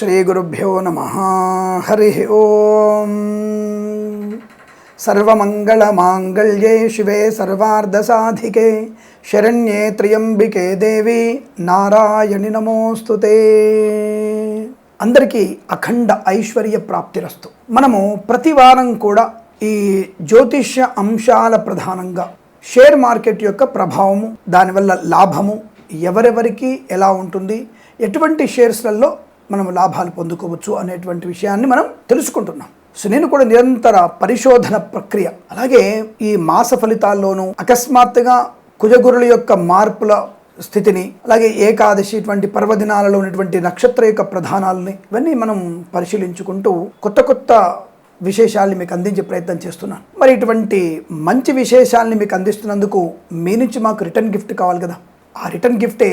శ్రీగురుభ్యో నమ హరి ఓం సర్వమంగళమాంగళ్యే శివే సర్వార్ధసాధికే శరణ్యే త్ర్యంబికే దేవి నారాయణి నమోస్తుతే అందరికీ అఖండ ఐశ్వర్య ప్రాప్తిరస్తు. మనము ప్రతి వారం కూడా ఈ జ్యోతిష్య అంశాల ప్రధానంగా షేర్ మార్కెట్ యొక్క ప్రభావము దానివల్ల లాభము ఎవరెవరికి ఎలా ఉంటుంది ఎటువంటి షేర్స్లలో మనం లాభాలు పొందుకోవచ్చు అనేటువంటి విషయాన్ని మనం తెలుసుకుంటున్నాం. సో నేను కూడా నిరంతర పరిశోధన ప్రక్రియ అలాగే ఈ మాస ఫలితాల్లోనూ అకస్మాత్తుగా కుజగురుల యొక్క మార్పుల స్థితిని అలాగే ఏకాదశి ఇటువంటి పర్వదినాలలో ఉన్నటువంటి నక్షత్ర యొక్క ప్రధానాలని ఇవన్నీ మనం పరిశీలించుకుంటూ కొత్త కొత్త విశేషాల్ని మీకు అందించే ప్రయత్నం చేస్తున్నాను. మరి ఇటువంటి మంచి విశేషాల్ని మీకు అందిస్తున్నందుకు మీ నుంచి మాకు రిటర్న్ గిఫ్ట్ కావాలి కదా. ఆ రిటర్న్ గిఫ్టే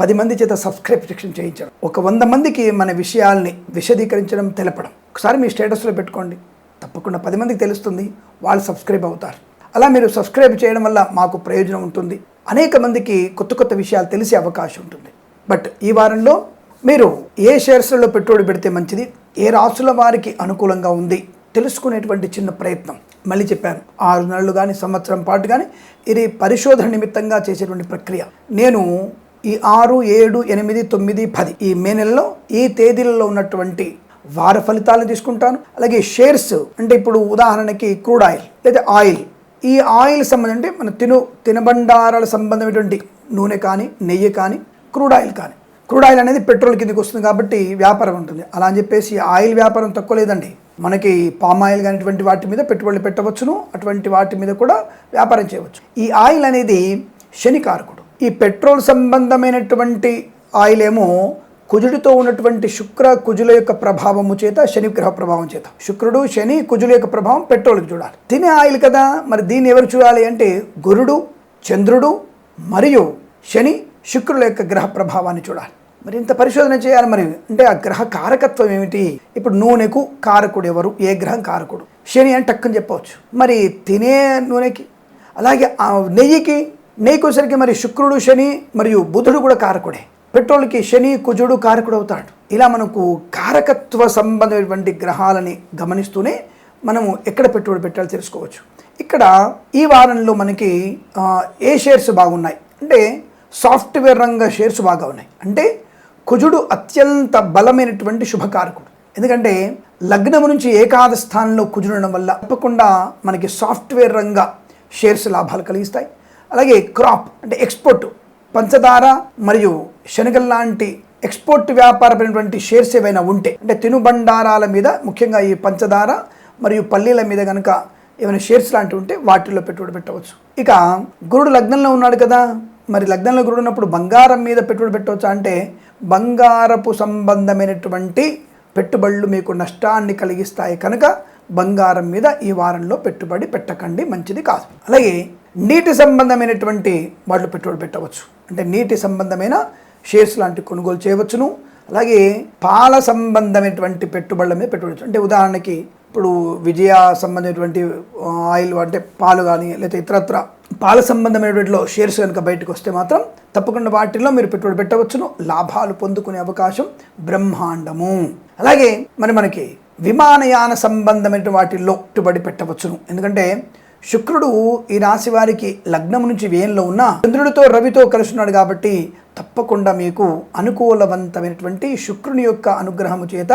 పది మంది చేత సబ్స్క్రిప్షన్ చేయించడం ఒక వంద మందికి మన విషయాల్ని విశదీకరించడం తెలపడం. ఒకసారి మీ స్టేటస్లో పెట్టుకోండి. తప్పకుండా పది మందికి తెలుస్తుంది వాళ్ళు సబ్స్క్రైబ్ అవుతారు. అలా మీరు సబ్స్క్రైబ్ చేయడం వల్ల మాకు ప్రయోజనం ఉంటుంది. అనేక మందికి కొత్త కొత్త విషయాలు తెలిసే అవకాశం ఉంటుంది. బట్ ఈ వారంలో మీరు ఏ షేర్స్లలో పెట్టుబడి పెడితే మంచిది ఏ రాసుల వారికి అనుకూలంగా ఉంది తెలుసుకునేటువంటి చిన్న ప్రయత్నం. మళ్ళీ చెప్పాను ఆరు నెలలు కానీ సంవత్సరం పాటు కానీ ఇది పరిశోధన నిమిత్తంగా చేసేటువంటి ప్రక్రియ. నేను ఈ ఆరు ఏడు ఎనిమిది తొమ్మిది పది ఈ మే నెలలో ఈ తేదీలలో ఉన్నటువంటి వార ఫలితాలను తీసుకుంటాను. అలాగే షేర్స్ అంటే ఇప్పుడు ఉదాహరణకి క్రూడ్ ఆయిల్ లేదా ఆయిల్. ఈ ఆయిల్ సంబంధం అంటే మన తిను తినబండారాల సంబంధమైనటువంటి నూనె కానీ నెయ్యి కానీ క్రూడ్ ఆయిల్ కానీ. క్రూడ్ ఆయిల్ అనేది పెట్రోల్ కిందకి వస్తుంది కాబట్టి వ్యాపారం ఉంటుంది. అలా అని చెప్పేసి ఆయిల్ వ్యాపారం తక్కువ లేదండి. మనకి పామ్ ఆయిల్ కానిటువంటి వాటి మీద పెట్టుబడులు పెట్టవచ్చును. అటువంటి వాటి మీద కూడా వ్యాపారం చేయవచ్చు. ఈ ఆయిల్ అనేది శనికారకుడు ఈ పెట్రోల్ సంబంధమైనటువంటి ఆయిల్ ఏమో కుజుడితో ఉన్నటువంటి శుక్ర కుజుల యొక్క ప్రభావము చేత శని గ్రహ ప్రభావం చేత. శుక్రుడు శని కుజుల యొక్క ప్రభావం పెట్రోల్కి చూడాలి. తినే ఆయిల్ కదా మరి దీన్ని ఎవరు చూడాలి అంటే గురుడు చంద్రుడు మరియు శని శుక్రుల యొక్క గ్రహ ప్రభావాన్ని చూడాలి. మరి ఇంత పరిశోధన చేయాలి మరి. అంటే ఆ గ్రహ కారకత్వం ఏమిటి? ఇప్పుడు నూనెకు కారకుడు ఎవరు? ఏ గ్రహం కారకుడు? శని అని టక్కని చెప్పవచ్చు. మరి తినే నూనెకి అలాగే ఆ నెయ్యికి నీకోసరికి మరి శుక్రుడు శని మరియు బుధుడు కూడా కారకుడే. పెట్రోల్కి శని కుజుడు కారకుడు అవుతాడు ఇలా మనకు కారకత్వ సంబంధమైనటువంటి గ్రహాలని గమనిస్తూనే మనము ఎక్కడ పెట్టుబడి పెట్టాలో తెలుసుకోవచ్చు. ఇక్కడ ఈ వారంలో మనకి ఏ షేర్స్ బాగున్నాయి? అంటే సాఫ్ట్వేర్ రంగ షేర్స్ బాగా ఉన్నాయి. అంటే కుజుడు అత్యంత బలమైనటువంటి శుభకారకుడు. ఎందుకంటే లగ్నం నుంచి ఏకాద స్థానంలో కుజుడు ఉండడం వల్ల తప్పకుండా మనకి సాఫ్ట్వేర్ రంగ షేర్స్ లాభాలు కలిగిస్తాయి. అలాగే క్రాప్ అంటే ఎక్స్పోర్ట్ పంచదార మరియు శనగల్ లాంటి ఎక్స్పోర్ట్ వ్యాపారమైనటువంటి షేర్స్ ఏవైనా ఉంటే అంటే తినుబండారాల మీద ముఖ్యంగా ఈ పంచదార మరియు పల్లీల మీద కనుక ఏమైనా షేర్స్ లాంటివి ఉంటే వాటిల్లో పెట్టుబడి పెట్టవచ్చు. ఇక గురుడు లగ్నంలో ఉన్నాడు కదా మరి లగ్నంలో గురుడు ఉన్నప్పుడు బంగారం మీద పెట్టుబడి పెట్టవచ్చా అంటే బంగారపు సంబంధమైనటువంటి పెట్టుబడులు మీకు నష్టాన్ని కలిగిస్తాయి. కనుక బంగారం మీద ఈ వారంలో పెట్టుబడి పెట్టకండి మంచిది కాదు. అలాగే నీటి సంబంధమైనటువంటి వాటిలో పెట్టుబడి పెట్టవచ్చు. అంటే నీటి సంబంధమైన షేర్స్ లాంటి కొనుగోలు చేయవచ్చును. అలాగే పాల సంబంధమైనటువంటి పెట్టుబడుల మీద పెట్టుబడి అంటే ఉదాహరణకి ఇప్పుడు విజయ సంబంధమైనటువంటి ఆయిల్ అంటే పాలు కానీ లేకపోతే ఇతరత్ర పాల సంబంధమైనటువంటిలో షేర్స్ కనుక బయటకు వస్తే మాత్రం తప్పకుండా వాటిల్లో మీరు పెట్టుబడి పెట్టవచ్చును. లాభాలు పొందుకునే అవకాశం బ్రహ్మాండము. అలాగే మరి మనకి విమానయాన సంబంధమైన వాటిల్లో పెట్టుబడి పెట్టవచ్చును. ఎందుకంటే శుక్రుడు ఈ రాశి వారికి లగ్నం నుంచి వ్యయంలో ఉన్న చంద్రుడితో రవితో కలుస్తున్నాడు కాబట్టి తప్పకుండా మీకు అనుకూలవంతమైనటువంటి శుక్రుని యొక్క అనుగ్రహము చేత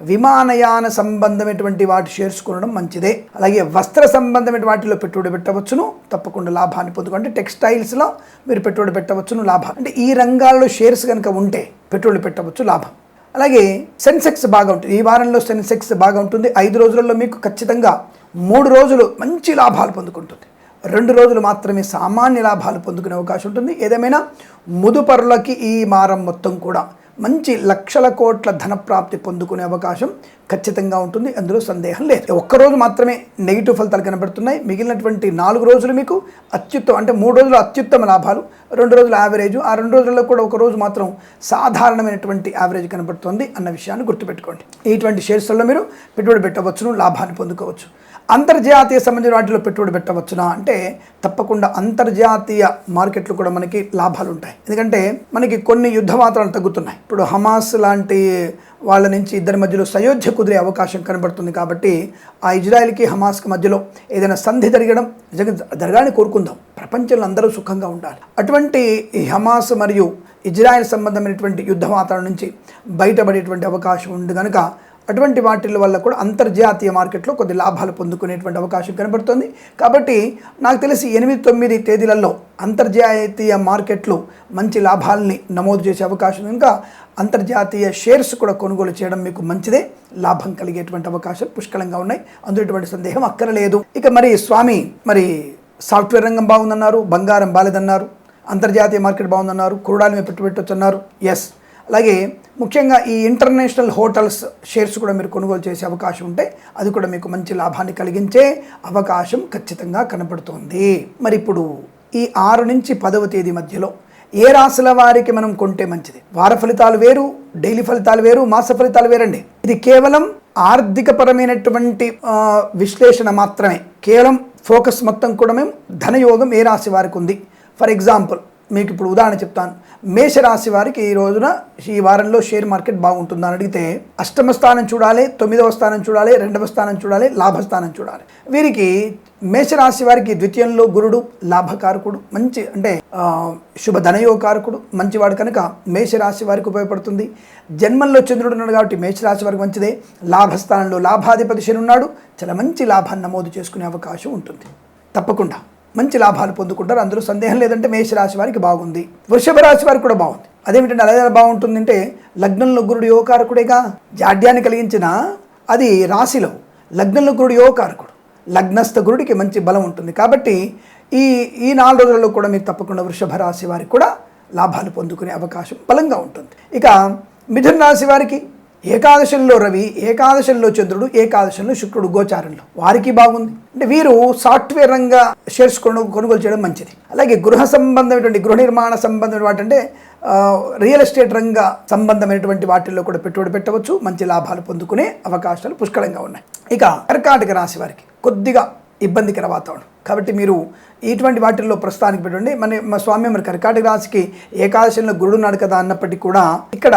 విమానయాన సంబంధమైనటువంటి వాటి షేర్స్ కొనడం మంచిదే. అలాగే వస్త్ర సంబంధమైన వాటిలో పెట్టుబడి పెట్టవచ్చును. తప్పకుండా లాభాన్ని పొందుకోండి. టెక్స్టైల్స్లో మీరు పెట్టుబడి పెట్టవచ్చును లాభం అంటే ఈ రంగాల్లో షేర్స్ కనుక ఉంటే పెట్టుబడి పెట్టవచ్చు లాభం. అలాగే సెన్సెక్స్ బాగా ఉంటుంది ఈ వారంలో సెన్సెక్స్ బాగా ఉంటుంది. ఐదు రోజులలో మీకు ఖచ్చితంగా మూడు రోజులు మంచి లాభాలు పొందుకుంటుంది. రెండు రోజులు మాత్రమే సామాన్య లాభాలు పొందుకునే అవకాశం ఉంటుంది. ఏదేమైనా ముదుపరులకి ఈ వారం మొత్తం కూడా మంచి లక్షల కోట్ల ధనప్రాప్తి పొందుకునే అవకాశం ఖచ్చితంగా ఉంటుంది. అందులో సందేహం లేదు. ఒక్కరోజు మాత్రమే నెగిటివ్ ఫలితాలు కనబడుతున్నాయి. మిగిలినటువంటి నాలుగు రోజులు మీకు అత్యుత్తమ అంటే మూడు రోజులు అత్యుత్తమ లాభాలు రెండు రోజులు యావరేజ్ ఆ రెండు రోజుల్లో కూడా ఒక రోజు మాత్రం సాధారణమైనటువంటి యావరేజ్ కనబడుతుంది అన్న విషయాన్ని గుర్తుపెట్టుకోండి. ఇటువంటి షేర్స్లో మీరు పెట్టుబడి పెట్టవచ్చును లాభాన్ని పొందుకోవచ్చు. అంతర్జాతీయ సంబంధించిన వాటిలో పెట్టుబడి పెట్టవచ్చునా అంటే తప్పకుండా అంతర్జాతీయ మార్కెట్లు కూడా మనకి లాభాలు ఉంటాయి. ఎందుకంటే మనకి కొన్ని యుద్ధ మాత్రాలు తగ్గుతున్నాయి. ఇప్పుడు హమాస్ లాంటి వాళ్ళ నుంచి ఇద్దరి మధ్యలో సయోధ్య కుదిరే అవకాశం కనబడుతుంది కాబట్టి ఆ ఇజ్రాయెల్కి హమాస్కి మధ్యలో ఏదైనా సంధి జరగడం నిజంగా జరగాలని కోరుకుందాం. ప్రపంచంలో అందరూ సుఖంగా ఉండాలి. అటువంటి ఈ హమాస్ మరియు ఇజ్రాయెల్ సంబంధమైనటువంటి యుద్ధ వాతావరణం నుంచి బయటపడేటువంటి అవకాశం ఉంది కనుక అటువంటి వాటిల వల్ల కూడా అంతర్జాతీయ మార్కెట్లో కొద్ది లాభాలు పొందుకునేటువంటి అవకాశం కనబడుతుంది. కాబట్టి నాకు తెలిసి ఎనిమిది తొమ్మిది తేదీలలో అంతర్జాతీయ మార్కెట్లు మంచి లాభాలని నమోదు చేసే అవకాశం ఇంకా అంతర్జాతీయ షేర్స్ కూడా కొనుగోలు చేయడం మీకు మంచిదే. లాభం కలిగేటువంటి అవకాశాలు పుష్కలంగా ఉన్నాయి. అందులో సందేహం అక్కరలేదు. ఇక మరి స్వామి మరి సాఫ్ట్వేర్ రంగం బాగుందన్నారు బంగారం బాలేదన్నారు అంతర్జాతీయ మార్కెట్ బాగుందన్నారు క్రూడాలు మీద పెట్టుబెట్టొచ్చు అన్నారు ఎస్ అలాగే ముఖ్యంగా ఈ ఇంటర్నేషనల్ హోటల్స్ షేర్స్ కూడా మీరు కొనుగోలు చేసే అవకాశం ఉంటే అది కూడా మీకు మంచి లాభాన్ని కలిగించే అవకాశం ఖచ్చితంగా కనపడుతోంది. మరి ఇప్పుడు ఈ ఆరు నుంచి పదవ తేదీ మధ్యలో ఏ రాశుల వారికి మనం కొంటే మంచిది? వార ఫలితాలు వేరు డైలీ ఫలితాలు వేరు మాస ఫలితాలు వేరండి. ఇది కేవలం ఆర్థికపరమైనటువంటి విశ్లేషణ మాత్రమే. కేవలం ఫోకస్ మొత్తం కూడా మేము ధనయోగం ఏ రాశి వారికి ఉంది. ఫర్ ఎగ్జాంపుల్ మీకు ఇప్పుడు ఉదాహరణ చెప్తాను. మేషరాశి వారికి ఈ రోజున ఈ వారంలో షేర్ మార్కెట్ బాగుంటుందని అడిగితే అష్టమ స్థానం చూడాలి తొమ్మిదవ స్థానం చూడాలి రెండవ స్థానం చూడాలి లాభస్థానం చూడాలి. వీరికి మేషరాశి వారికి ద్వితీయంలో గురుడు లాభకారకుడు మంచి అంటే శుభ ధనయోగకారకుడు మంచివాడు కనుక మేషరాశి వారికి ఉపయోగపడుతుంది. జన్మంలో చంద్రుడు ఉన్నాడు కాబట్టి మేషరాశి వారికి మంచిదే. లాభస్థానంలో లాభాధిపతి శని ఉన్నాడు. చాలా మంచి లాభాన్ని నమోదు చేసుకునే అవకాశం ఉంటుంది. తప్పకుండా. మంచి లాభాలు పొందుకుంటారు. అందులో సందేహం లేదంటే మేషరాశి వారికి బాగుంది. వృషభ రాశి వారికి కూడా బాగుంది. అదేమిటంటే అలా బాగుంటుందంటే లగ్నంలో గురుడు యువకారకుడేగా జాడ్యాన్ని కలిగించిన అది రాశిలో లగ్నంలో గురుడు యువకారకుడు లగ్నస్థ గురుడికి మంచి బలం ఉంటుంది. కాబట్టి ఈ ఈ నాలుగు రోజులలో కూడా మీరు తప్పకుండా వృషభ రాశి వారికి కూడా లాభాలు పొందుకునే అవకాశం బలంగా ఉంటుంది. ఇక మిథున రాశి వారికి ఏకాదశంలో రవి ఏకాదశంలో చంద్రుడు ఏకాదశంలో శుక్రుడు గోచారంలో. వారికి బాగుంది. అంటే వీరు సాఫ్ట్వేర్ రంగా షేర్స్ కొను కొనుగోలు చేయడం మంచిది. అలాగే గృహ సంబంధమైనటువంటి గృహ నిర్మాణ సంబంధమైన వాటి అంటే రియల్ ఎస్టేట్ రంగ సంబంధమైనటువంటి వాటిల్లో కూడా పెట్టుబడి పెట్టవచ్చు. మంచి లాభాలు పొందుకునే అవకాశాలు పుష్కలంగా ఉన్నాయి. ఇక కర్కాటక రాశి వారికి కొద్దిగా ఇబ్బందికర వాతావరణం. కాబట్టి మీరు ఇటువంటి వాటిల్లో ప్రస్తుతానికి పెట్టండి. మన స్వామి మరి కర్కాటక రాశికి ఏకాదశంలో గురుడు ఉన్నాడు కదా అన్నప్పటికీ కూడా ఇక్కడ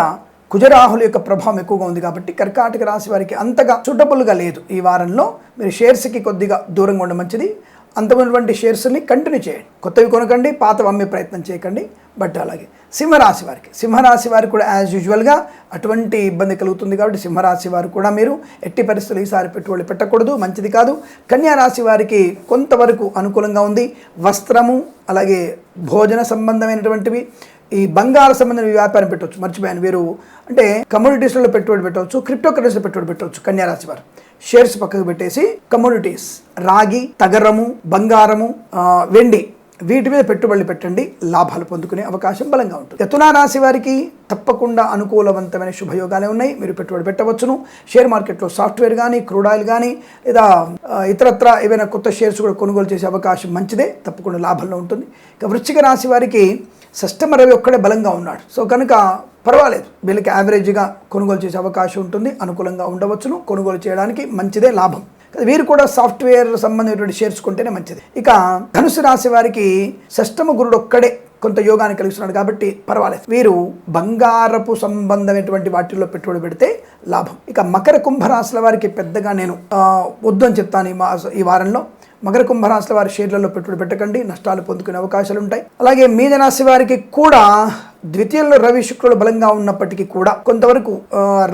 కుజరాహుల యొక్క ప్రభావం ఎక్కువగా ఉంది కాబట్టి కర్కాటక రాశి వారికి అంతగా సూటబుల్గా లేదు. ఈ వారంలో మీరు షేర్స్కి కొద్దిగా దూరంగా ఉండడం మంచిది. అంతమైనటువంటి షేర్స్ని కంటిన్యూ చేయండి. కొత్తవి కొనకండి పాతవి అమ్మే ప్రయత్నం చేయకండి. బట్ అలాగే సింహరాశి వారికి సింహరాశి వారికి కూడా యాజ్ యూజువల్గా అటువంటి ఇబ్బంది కలుగుతుంది కాబట్టి సింహరాశి వారు కూడా మీరు ఎట్టి పరిస్థితులు ఈసారి పెట్టుబడి పెట్టకూడదు మంచిది కాదు. కన్యా రాశి వారికి కొంతవరకు అనుకూలంగా ఉంది. వస్త్రము అలాగే భోజన సంబంధమైనటువంటివి ఈ బంగారు సంబంధించిన వ్యాపారం పెట్టవచ్చు మర్చిపోయాను. వీరు అంటే కమ్యూనిటీస్లో పెట్టుబడి పెట్టవచ్చు క్రిప్టో కరెన్సీలో పెట్టుబడి పెట్టవచ్చు కన్యారాశి వారు. షేర్స్ పక్కకు పెట్టేసి కమ్యూనిటీస్ రాగి తగరము బంగారము వెండి వీటి మీద పెట్టుబడులు పెట్టండి లాభాలు పొందుకునే అవకాశం బలంగా ఉంటుంది. యతునా రాశి వారికి తప్పకుండా అనుకూలవంతమైన శుభయోగాలే ఉన్నాయి. మీరు పెట్టుబడి పెట్టవచ్చును. షేర్ మార్కెట్లో సాఫ్ట్వేర్ కానీ క్రూడ్ ఆయిల్ కానీ లేదా ఇతరత్ర ఏవైనా కొత్త షేర్స్ కూడా కొనుగోలు చేసే అవకాశం మంచిదే. తప్పకుండా లాభంలో ఉంటుంది. ఇక వృశ్చిక రాశి వారికి షష్టమ రవి ఒక్కడే బలంగా ఉన్నాడు. సో కనుక పర్వాలేదు. వీళ్ళకి యావరేజ్గా కొనుగోలు చేసే అవకాశం ఉంటుంది. అనుకూలంగా ఉండవచ్చును. కొనుగోలు చేయడానికి మంచిదే లాభం. వీరు కూడా సాఫ్ట్వేర్ సంబంధించినటువంటి షేర్స్ కొంటేనే మంచిది. ఇక ధనుసు రాశి వారికి షష్టమ గురుడు ఒక్కడే కొంత యోగాన్ని కలిగిస్తున్నాడు కాబట్టి పర్వాలేదు. వీరు బంగారపు సంబంధమైనటువంటి వాటిల్లో పెట్టుబడి పెడితే లాభం. ఇక మకర కుంభరాశుల వారికి పెద్దగా నేను వద్దు అని చెప్తాను ఈ మా ఈ వారంలో. మకర కుంభరాశుల వారి షేర్లలో పెట్టుబడి పెట్టకండి నష్టాలు పొందుకునే అవకాశాలు ఉంటాయి. అలాగే మీనరాశి వారికి కూడా ద్వితీయంలో రవి శుక్రుడు బలంగా ఉన్నప్పటికీ కూడా కొంతవరకు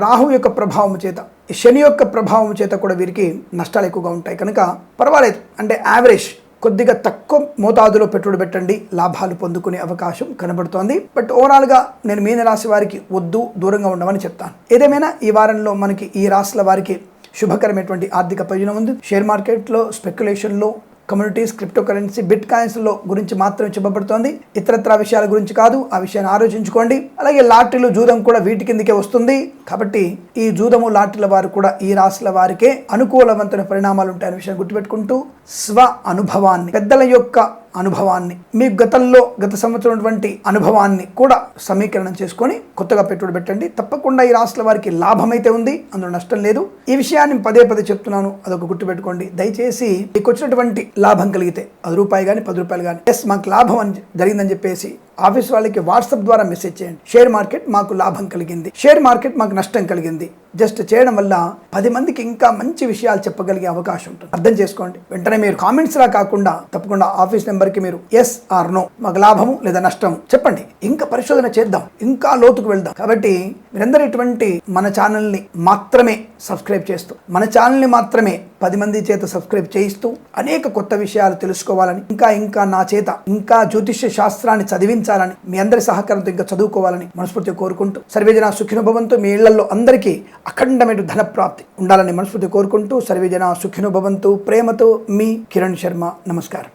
రాహు యొక్క ప్రభావం చేత శని యొక్క ప్రభావం చేత కూడా వీరికి నష్టాలు ఎక్కువగా ఉంటాయి. కనుక పర్వాలేదు. అంటే యావరేజ్ కొద్దిగా తక్కువ మోతాదులో పెట్టుబడి పెట్టండి. లాభాలు పొందుకునే అవకాశం కనబడుతోంది. బట్ ఓవరాల్గా నేను మీన రాశి వారికి వద్దు దూరంగా ఉండమని చెప్తాను. ఏదేమైనా ఈ వారంలో మనకి ఈ రాశుల వారికి శుభకరమైనటువంటి ఆర్థిక ప్రయోజనం ఉంది. షేర్ మార్కెట్లో స్పెక్యులేషన్లో కమ్యూనిటీస్ క్రిప్టో కరెన్సీ బిట్ కాయిన్స్లో గురించి మాత్రమే చెప్పబడుతోంది. ఇతరత్ర విషయాల గురించి కాదు ఆ విషయాన్ని ఆలోచించుకోండి. అలాగే లాటరీలు జూదం కూడా వీటి కిందకే వస్తుంది. కాబట్టి ఈ జూదము లాటరీల వారు కూడా ఈ రాశుల వారికే అనుకూలవంతమైన పరిణామాలు ఉంటాయనే విషయాన్ని గుర్తుపెట్టుకుంటూ స్వ అనుభవాన్ని పెద్దల యొక్క అనుభవాన్ని మీ గతంలో గత సంవత్సరం ఉన్నటువంటి అనుభవాన్ని కూడా సమీకరణం చేసుకొని కొత్తగా పెట్టుబడి పెట్టండి. తప్పకుండా ఈ రాష్ట్రాల వారికి లాభం అయితే ఉంది అందులో నష్టం లేదు. ఈ విషయాన్ని పదే పదే చెప్తున్నాను అదొక గుర్తుపెట్టుకోండి దయచేసి మీకు వచ్చినటువంటి లాభం కలిగితే అది రూపాయి కానీ పది రూపాయలు కానీ ఎస్ మాకు లాభం అని జరిగిందని చెప్పేసి ఆఫీస్ వాళ్ళకి వాట్సాప్ ద్వారా మెసేజ్ చేయండి. షేర్ మార్కెట్ మాకు లాభం కలిగింది. షేర్ మార్కెట్ మాకు నష్టం కలిగింది. జస్ట్ చేయడం వల్ల పది మందికి ఇంకా మంచి విషయాలు చెప్పగలిగే అవకాశం ఉంటుంది. అర్థం చేసుకోండి. వెంటనే మీరు కామెంట్స్లా కాకుండా తప్పకుండా ఆఫీస్ నెంబర్కి మీరు ఎస్ ఆర్ నో మాకు లాభము లేదా నష్టము చెప్పండి. ఇంకా పరిశోధన చేద్దాం. ఇంకా లోతుకు వెళ్దాం. కాబట్టి మీరందరూ ఇటువంటి మన ఛానల్ని మాత్రమే సబ్స్క్రైబ్ చేస్తూ మన ఛానల్ని మాత్రమే పది మంది చేత సబ్స్క్రైబ్ చేయిస్తూ అనేక కొత్త విషయాలు తెలుసుకోవాలని ఇంకా ఇంకా నా చేత ఇంకా జ్యోతిష్య శాస్త్రాన్ని చదివించాలని మీ అందరి సహకారంతో ఇంకా చదువుకోవాలని మనస్ఫూర్తిగా కోరుకుంటూ సర్వేజన సుఖినుభవంతో మీ ఇళ్ళలో అందరికీ అఖండమైన ధనప్రాప్తి ఉండాలని మనస్ఫూర్తి కోరుకుంటూ సర్వేజన సుఖినుభవంతో ప్రేమతో మీ కిరణ్ శర్మ. నమస్కారం.